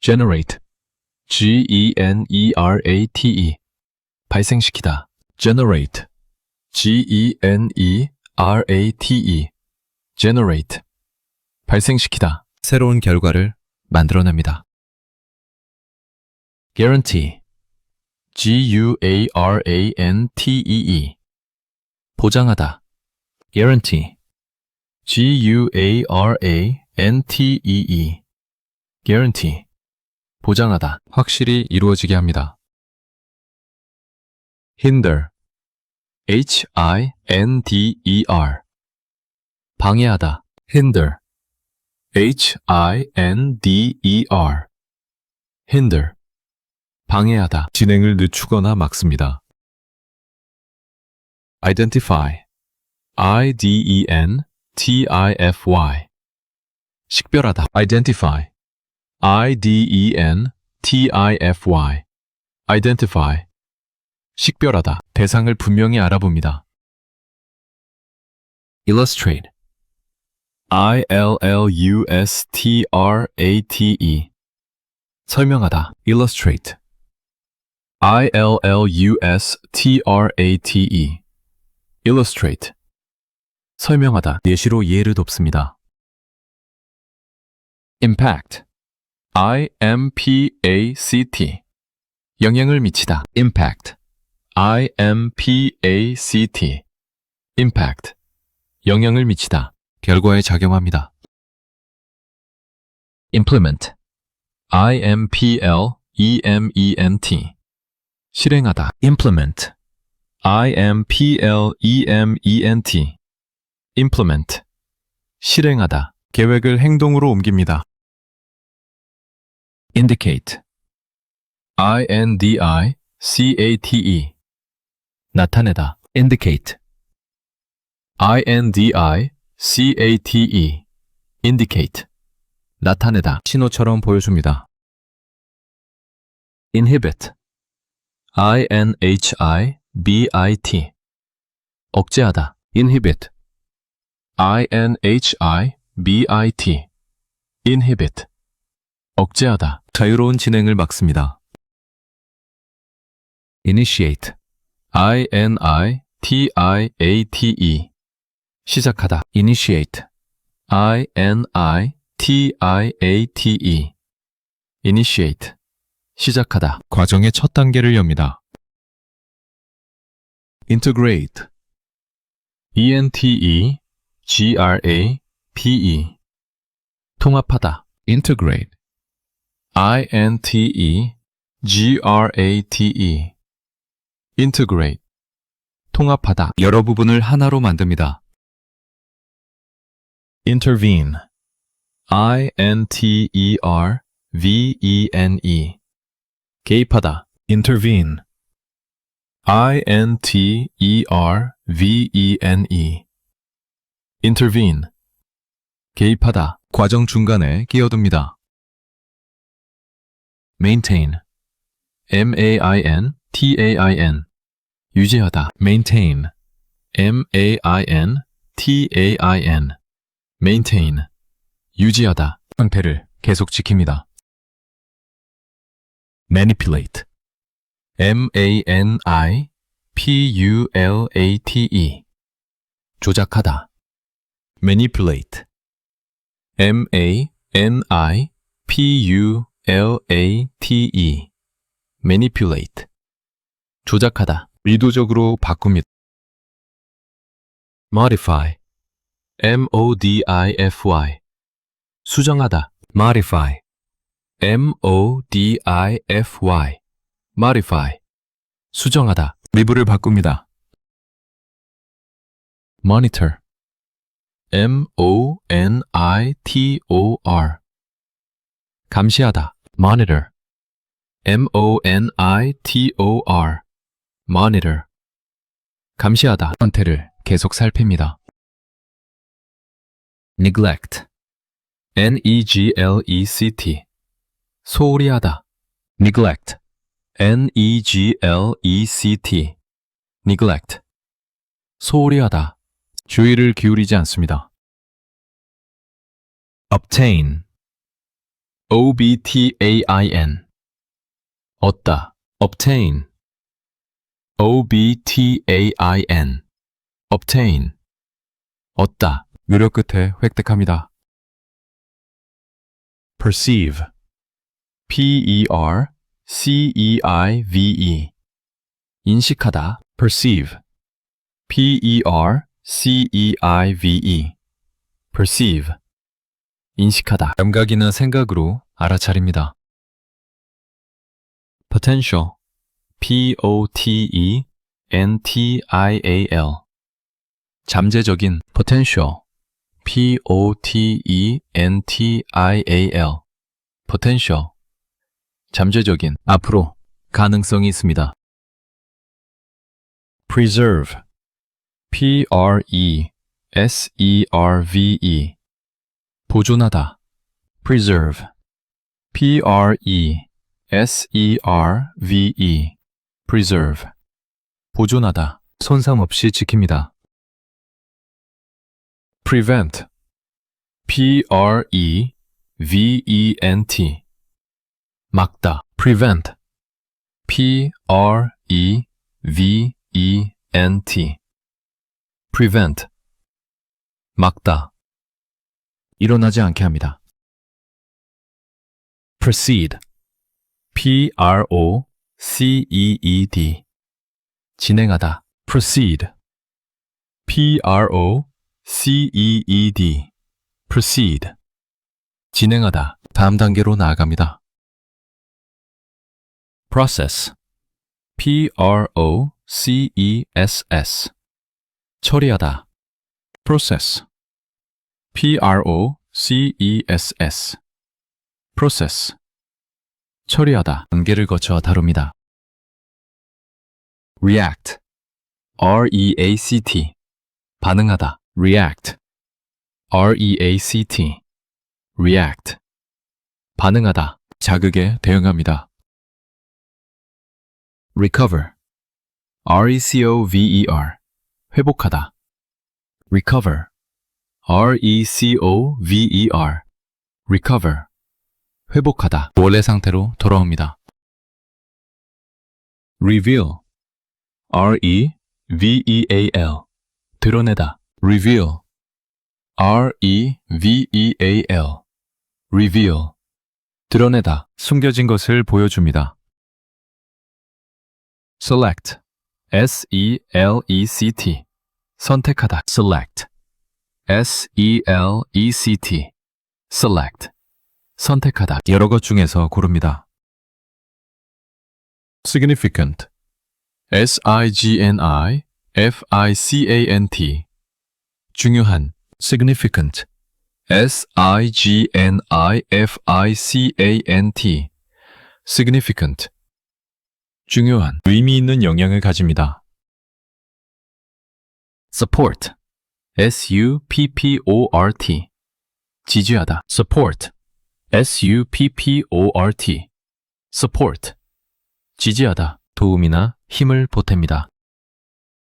generate, G-E-N-E-R-A-T-E, 발생시키다, generate, G-E-N-E-R-A-T-E, generate, 발생시키다, 새로운 결과를 만들어냅니다. guarantee, G-U-A-R-A-N-T-E-E, 보장하다, guarantee, G-U-A-R-A-N-T-E-E, guarantee, 보장하다, 확실히 이루어지게 합니다. hinder, H-I-N-D-E-R, 방해하다, hinder, H-I-N-D-E-R, hinder, 방해하다, 진행을 늦추거나 막습니다. identify, I-D-E-N-T-I-F-Y, 식별하다, identify, I-D-E-N-T-I-F-Y, identify, 식별하다, 대상을 분명히 알아봅니다. illustrate, I-L-L-U-S-T-R-A-T-E, 설명하다, illustrate, I-L-L-U-S-T-R-A-T-E, illustrate, 설명하다, 예시로 이해를 돕습니다. impact, I-M-P-A-C-T, 영향을 미치다, impact, I-M-P-A-C-T, impact, 영향을 미치다, 결과에 작용합니다. implement, I-M-P-L-E-M-E-N-T, 실행하다, implement, I-M-P-L-E-M-E-N-T, implement, 실행하다, 계획을 행동으로 옮깁니다. Indicate, I-N-D-I-C-A-T-E, 나타내다, indicate, I-N-D-I-C-A-T-E, indicate, 나타내다, 신호처럼 보여줍니다. inhibit, I-N-H-I-B-I-T, 억제하다, inhibit, I-N-H-I-B-I-T, inhibit, 억제하다, 자유로운 진행을 막습니다. initiate, I-N-I-T-I-A-T-E, 시작하다, initiate, I-N-I-T-I-A-T-E, initiate, 시작하다, 과정의 첫 단계를 엽니다. integrate, E E-N-T-E-G-R-A-P-E, 통합하다, integrate, I-N-T-E-G-R-A-T-E, integrate, 통합하다, 여러 부분을 하나로 만듭니다. intervene, I-N-T-E-R-V-E-N-E, 개입하다, intervene, I-N-T-E-R-V-E-N-E, intervene, 개입하다, 과정 중간에 끼어듭니다. Maintain, M-A-I-N-T-A-I-N, 유지하다, maintain, M-A-I-N-T-A-I-N, maintain, 유지하다, 상태를 계속 지킵니다. manipulate, M-A-N-I-P-U-L-A-T-E, 조작하다, manipulate, M-A-N-I-P-U-L-A-T-E, manipulate, 조작하다, 의도적으로 바꿉니다. modify, M-O-D-I-F-Y, 수정하다, modify, M-O-D-I-F-Y, modify, 수정하다, 리뷰를 바꿉니다. monitor, M-O-N-I-T-O-R, 감시하다, monitor, M-O-N-I-T-O-R, monitor, 감시하다, 상태를 계속 살핍니다. neglect, N-E-G-L-E-C-T, 소홀히 하다, neglect, N-E-G-L-E-C-T, neglect, 소홀히 하다, 주의를 기울이지 않습니다. obtain, obtain 얻다 obtain obtain obtain 얻다 유료 끝에 획득합니다. perceive p-e-r c-e-i-v-e 인식하다 perceive p-e-r-c-e-i-v-e perceive 인식하다 감각이나 생각으로 알아차립니다. potential p-o-t-e-n-t-i-a-l 잠재적인 potential p-o-t-e-n-t-i-a-l potential 잠재적인 앞으로 가능성이 있습니다. preserve p-r-e-s-e-r-v-e 보존하다 preserve p-r-e-s-e-r-v-e preserve 보존하다 손상 없이 지킵니다. prevent p-r-e-v-e-n-t 막다 prevent p-r-e-v-e-n-t prevent 막다 일어나지 않게 합니다. proceed p-r-o-c-e-e-d 진행하다 proceed p-r-o-c-e-e-d proceed 진행하다 다음 단계로 나아갑니다. process p-r-o-c-e-s-s 처리하다 process p-r-o-c-e-s-s process 처리하다 단계를 거쳐 다룹니다. react r-e-a-c-t 반응하다 react r-e-a-c-t react 반응하다 자극에 대응합니다. recover r-e-c-o-v-e-r 회복하다 recover r-e-c-o-v-e-r recover 회복하다 원래 상태로 돌아옵니다. reveal r-e-v-e-a-l 드러내다 reveal r-e-v-e-a-l reveal 드러내다 숨겨진 것을 보여줍니다. select s-e-l-e-c-t 선택하다 select S-E-L-E-C-T select 선택하다 여러 것 중에서 고릅니다. significant S-I-G-N-I-F-I-C-A-N-T 중요한 significant S-I-G-N-I-F-I-C-A-N-T significant 중요한 의미 있는 영향을 가집니다. support S-U-P-P-O-R-T 지지하다 support S-U-P-P-O-R-T support 지지하다 도움이나 힘을 보탭니다.